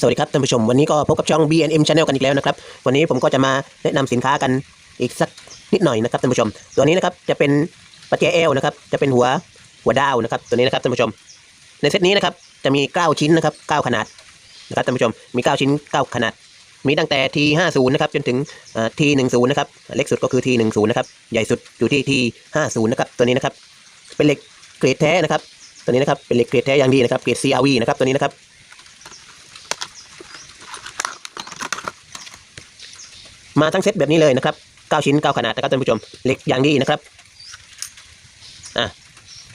สวัสดีครับท่านผู้ชมวันนี้ก็พบกับช่อง BNM Channel กันอีกแล้วนะครับ วันนี้ผมก็จะมาแนะนำสินค้ากันอีกสักนิดหน่อยนะครับท่านผู้ชม ตัวนี้นะครับจะเป็นปัจเจเอลนะครับจะเป็นหัวหัวดาวนะครับ ตัวนี้นะครับท่านผู้ชม ในเซตนี้นะครับจะมี 9 ชิ้นนะครับ 9 ขนาดนะครับท่านผู้ชมมี 9 ชิ้น 9 ขนาด มีตั้งแต่ T50 นะครับจนถึงเอ่อ T10 นะครับเล็กสุดก็คือ T10 นะครับใหญ่สุดอยู่ที่ T50 นะครับตัวนี้นะครับเป็นเหล็กเกรดแท้นะครับตัวนี้นะครับเป็นเหล็กเกรดแท้อย่างดีนะครับเกรด CRV นะครับตัวนี้นะครับ มาทั้งเซตแบบนี้เลยนะครับ9ชิ้น9ขนาดนะครับท่านผู้ชมเหล็กอย่างดีนะครับอะ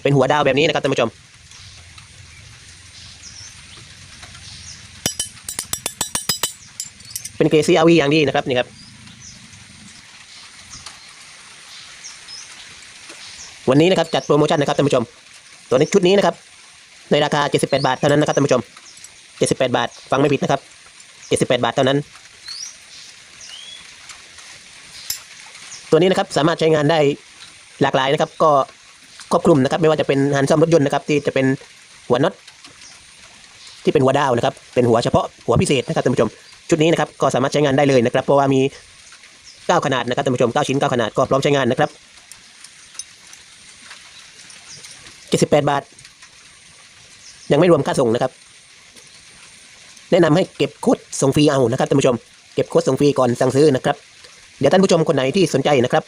เป็นหัวดาวแบบนี้นะครับท่านผู้ชมเป็นเกรด CRV อย่างดีนะครับนี่ครับวันนี้นะครับจัดโปรโมชั่นนะครับท่านผู้ชม ตัวนี้ชุดนี้นะครับ ในราคา 78 บาทเท่านั้นนะครับท่านผู้ชม 78 บาท ฟังไม่ผิดนะครับ 78 บาทเท่านั้น ตัวนี้นะครับสามารถใช้งานได้หลากหลายนะครับ ก็ครอบคลุมนะครับ ไม่ว่าจะเป็นหันซ่อมรถยนต์นะครับที่จะเป็นหัวน็อตที่เป็นหัวดาวนะครับ เป็นหัวเฉพาะหัวพิเศษนะครับท่านผู้ชม ชุดนี้นะครับก็สามารถใช้งานได้เลยนะครับ เพราะว่ามี 9 ขนาดนะครับท่านผู้ชม 9 ชิ้น 9 ขนาดก็พร้อมใช้งานนะครับ 78 บาท ยังไม่รวมค่าส่งนะครับ แนะนำให้เก็บโค้ดส่งฟรีเอานะครับท่านผู้ชม เก็บโค้ดส่งฟรีก่อนสั่งซื้อนะครับ ดี๋ยวท่านผู้ชมคนไหนที่สนใจนะครับ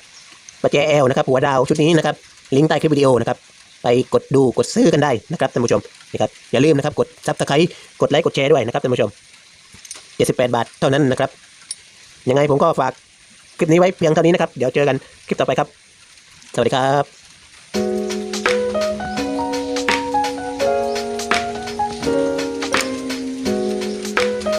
ประแจแอลนะครับหัวดาวชุดนี้นะครับลิงก์ใต้คลิปวิดีโอนะครับไปกดดูกดซื้อกันได้นะครับท่านผู้ชมนะครับอย่าลืมนะครับกดซับสไครต์กดไลค์กดแชร์ด้วยนะครับท่านผู้ชม 78 บาทเท่านั้นนะครับยังไงผมก็ฝากคลิปนี้ไว้เพียงเท่านี้นะครับ เดี๋ยวเจอกันคลิปต่อไปครับ สวัสดีครับ